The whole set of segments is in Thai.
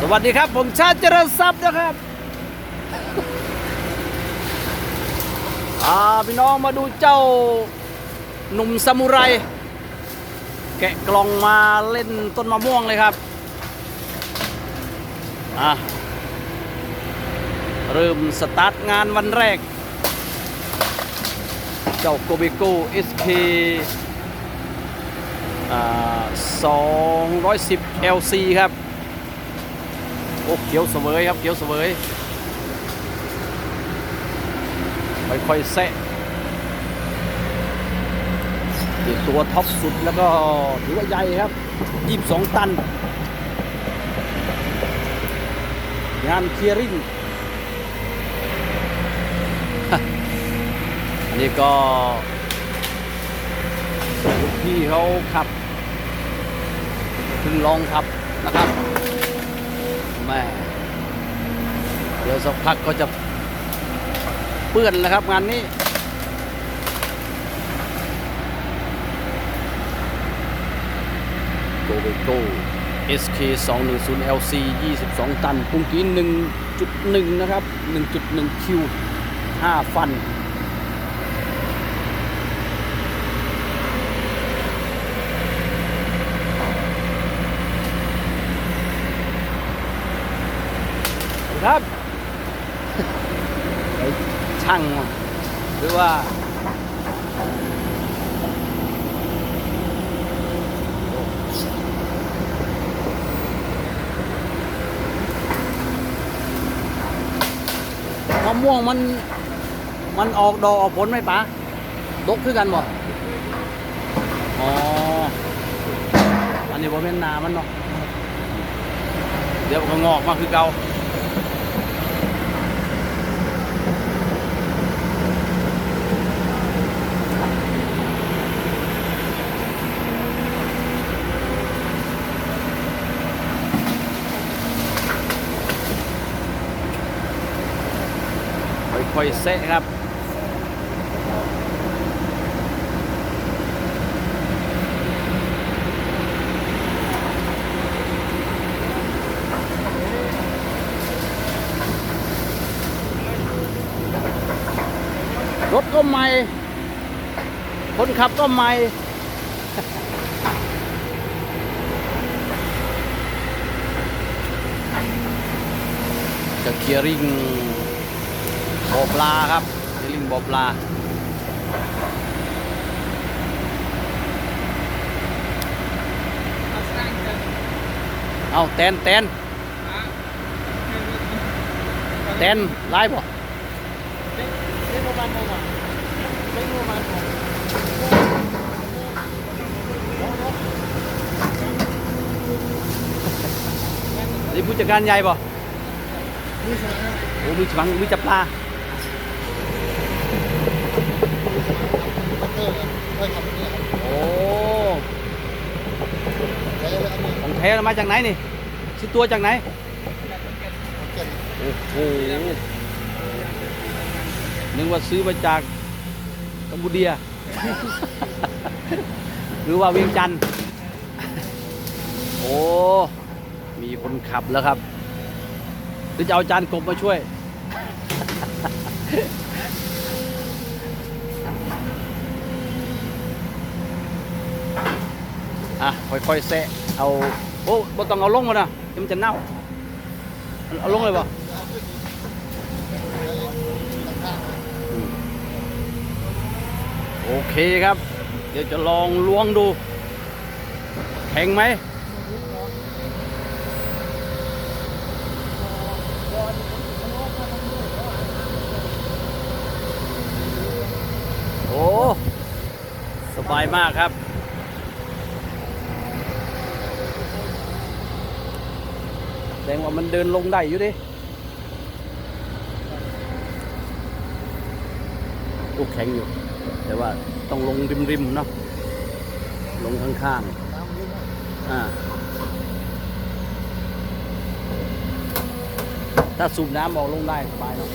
สวัสดีครับ ผมชาติเจริญทรัพย์นะครับอ่าพี่น้องมาดูเจ้าหนุ่มซามูไร แกะกล่องมาเล่นต้นมะม่วงเลยครับอะเริ่มสตาร์ทงานวันแรก เจ้าโกเบโก้เอสเคอ่า210 LC ครับ โอ้เขียวเสวยครับเขียวเสวยค่อยๆแซะติดตัวท็อปสุดแล้วก็ถือว่าใหญ่ครับ 22 ตัน งานเคียริ่งอันนี้ก็ลูกพี่เขาขับเพิ่งลองขับนะครับ แม่เดี๋ยวสักพักก็จะเปื้อนแล้วครับงานนี้ โกเบโก้ SK 210 LC 22 ตันปุ้งกี้1.1 นะครับ 1.1 คิว 5 ฟัน ครับไอช่างหรือว่ามะม่วงมันมันออกดอกออกผลไหมปะตกคือกันบ่อ๋อ อันนี้บ่เป็นนามันเนาะ เดี๋ยวก็งอกมาคือเก่า คอยเซะครับรถก็ใหม่ คนขับก็ใหม่ จะเคียร์ริง บ่อปลาครับเลิงบ่อปลา เอาแตนแตนแตนไล่บ่เล่นประมาณนั้นอะเล่นประมาณนั้นนี่ผู้จัดการใหญ่บ่มโอ้มีฉบังมีจับปลา พัตเตอร์เนี่ยไว้ทำแบบนี้ครับโอ้ใช้เลยอันนี้ของแท้มาจากไหนนี่ซื้อตัวจากไหน เก่งโอ้โหนึกว่าซื้อมาจากกัมพูเดีย หรือว่าเวียงจันทร์โอ้ มีคนขับแล้วครับ หรือจะเอาจานกบมาช่วย อะค่อยๆแซะเอาโอ้บ่ต้องเอาลงมานะเดี๋ยวมันจะเน่าเอาลงเลยป่ะโอเคครับ เดี๋ยวจะลองล้วงดู แข็งไหมโอ้ สบายมากครับ แส ดงว่ามันเดินลงได้อยู่ดิ ลูกแข็งอยู่ แต่ว่าต้องลงริมๆเนาะ ลงข้างน้ำลึกๆอ่า ถ้าสูบน้ำออกลงได้สบายเนาะ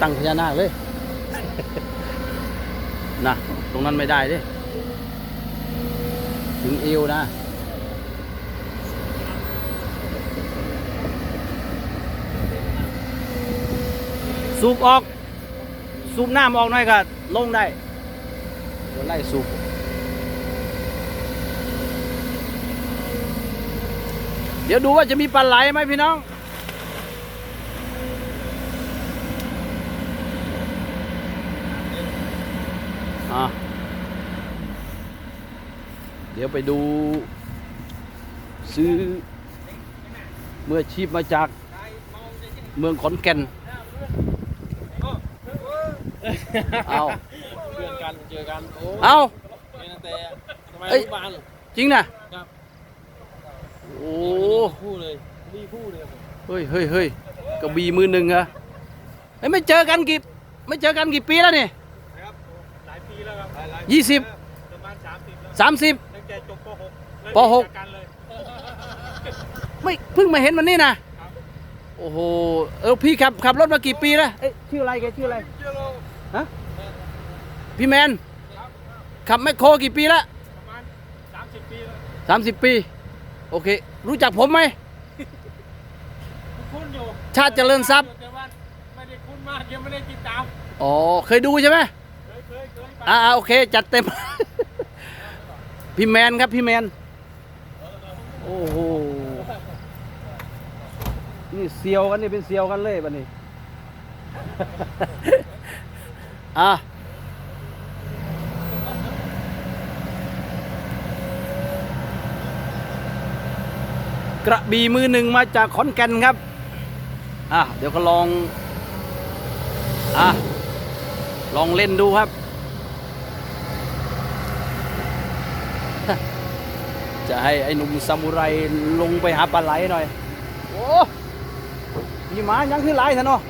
ตั้งพญานาคเลยนะตรงนั้นไม่ได้ดิ ถึงเอวนะ สูบออก สูบน้ำออกหน่อยก็ลงได้ไล่สูบเดี๋ยวดูว่าจะมีปลาไหลไหมพี่น้อง เดี๋ยวไปดู ซื้อเมื่อชีพมาจากเมืองขอนแก่น เอา เพื่อนกันเจอกันโอ้เอาไม่นาแต่ทำไมเอ้ยรู้บ้านจริงนะครับโอ้คู่เลยมีคู่เลยผมเฮ้ยเฮ้ยเฮ้ยกระบี่มือหนึ่งเหรอเฮ้ยไม่เจอกันกี่ไม่เจอกันกี่ปีแล้วนี่ นะครับหลายปีแล้วครับหลายยี่สิบประมาณสามสิบแล้วสามสิบ ตั้งแต่จบป .6 ปหก กันเลย ไม่เพิ่งมาเห็นมันนี่นะโอ้โหเออพี่ขับขับรถมากี่ปีแล้วเอ้ยชื่ออะไรแกชื่ออะไรเจโล ฮะพี่แมนขับแมคโครกี่ปีแล้วประมาณสามสิบปีแล้วสามสิบปี โอเค รู้จักผมไหม คุ้นอยู่ชาติเจริญทรัพย์ แต่ว่าไม่ได้คุ้นมากยังไม่ได้ติดตามอ๋อ เคยดูใช่ไหมเคยเคยเคยไปอ่าโอเค จัดเต็ม พี่แมนครับพี่แมน โอ้โห นี่เซียวกันนี่เป็นเซียวกันเลยบันนี้ อะกระบี่มือหนึ่งมาจากขอนแก่นครับ อะ เดี๋ยวก็ลอง อะ ลองเล่นดูครับ จะให้ไอ้หนุ่มซามูไรลงไปหาปลาไหลหน่อย โอ้มีหมายังคือหลท่านเนาะ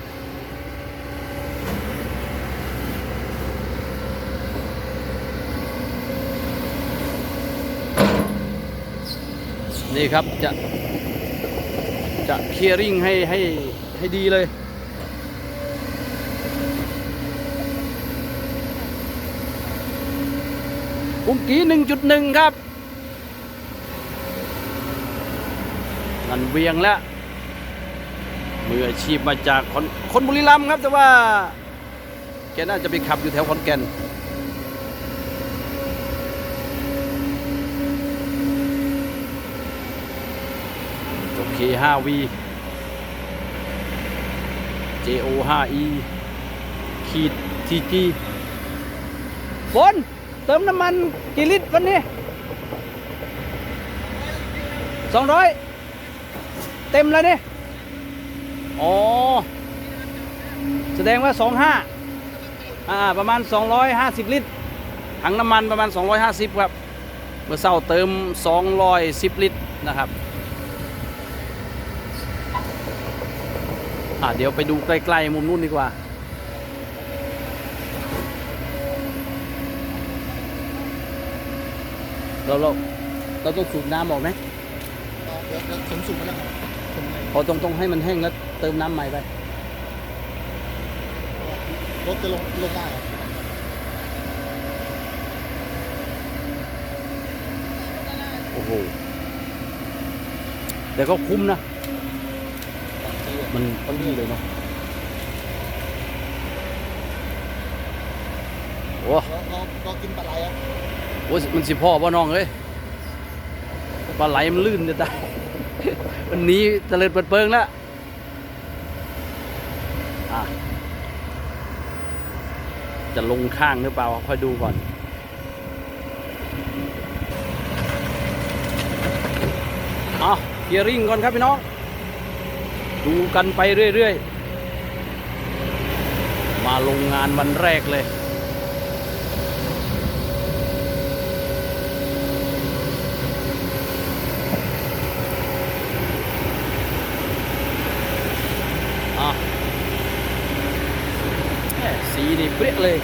นี่ครับจะจะเคลียร์ริงให้ให้ให้ดีเลยอุ้งกี้หนึ่งจุดหนึ่งครับนันเวียงแล้วมืออาชีพมาจากคนคนบุรีรัมย์ครับ แต่ว่า แกน่าจะไปขับอยู่แถวขอนแก่น จบ K5V JO5E ขีด TG ฝนเติมน้ำมันกี่ลิตรวันนี้สองร้อยเต็มแล้วนี่อ๋อ แสดงว่าสองห้าอ่า ประมาณ 250 ลิตร ถังน้ำมันประมาณ 250 ครับ เมื่อเศร้าเติม 210 ลิตรนะครับ อ่าเดี๋ยวไปดูใกล้ๆมุมนู้นดีกว่า เราเราเราต้องสูบน้ำออกไหมเดี๋ยวเดี๋ยวผมสุ่มมาแล้วครับสุ่มเลยพอตรงตรงๆให้มันแห้งแล้วเติมน้ำใหม่ไป รถจะลงลงได้เหรอโอ้โหแต่ก็คุ้มนะ มันต้องดีเลยเนาะโอ้เราเราเรากินปลาไหลอะโหมันสิพ่อพ่อน้องเอ้ยปลาไหลมันลื่นจะตายวันนี้เตลิดเปิดเปิงแล้วอะจะลงข้างหรือเปล่าค่อยดูก่อนเอาเกียร์ริงก่อนครับพี่น้อง ดูกันไปเรื่อยๆ มาลงงานวันแรกเลยอะแหม่สีนี่เปรี้ยเลย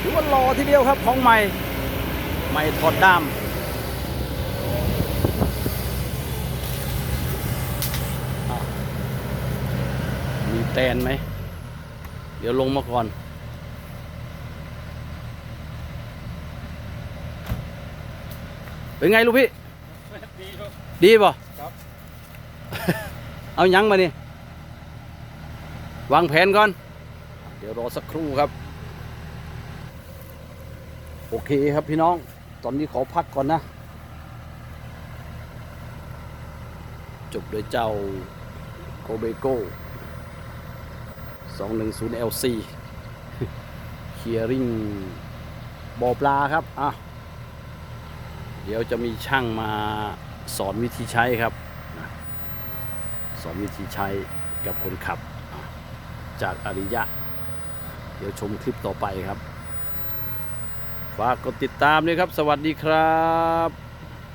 ถือว่ารอทีเดียวครับของใหม่ ใหม่ถอดด้ามอะมี แตนไหม เดี๋ยวลงมาก่อน เป็นไงลูกพี่ ดีครับ ดีป่ะครับ เอายังมานี่ วางแผนก่อนดี๋ยวรอสักครู่ครับ โอเคครับพี่น้อง ตอนนี้ขอพักก่อนนะ จบโดยเจ้าโกเบโก้ 210 LC เคียริงบ่อปลาครับ อะ เดี๋ยวจะมีช่างมาสอนวิธีใช้ครับ สอนวิธีใช้กับคนขับ จากอริยะ เดี๋ยวชมคลิปต่อไปครับ ฝากกดติดตามด้วยครับ สวัสดีครับ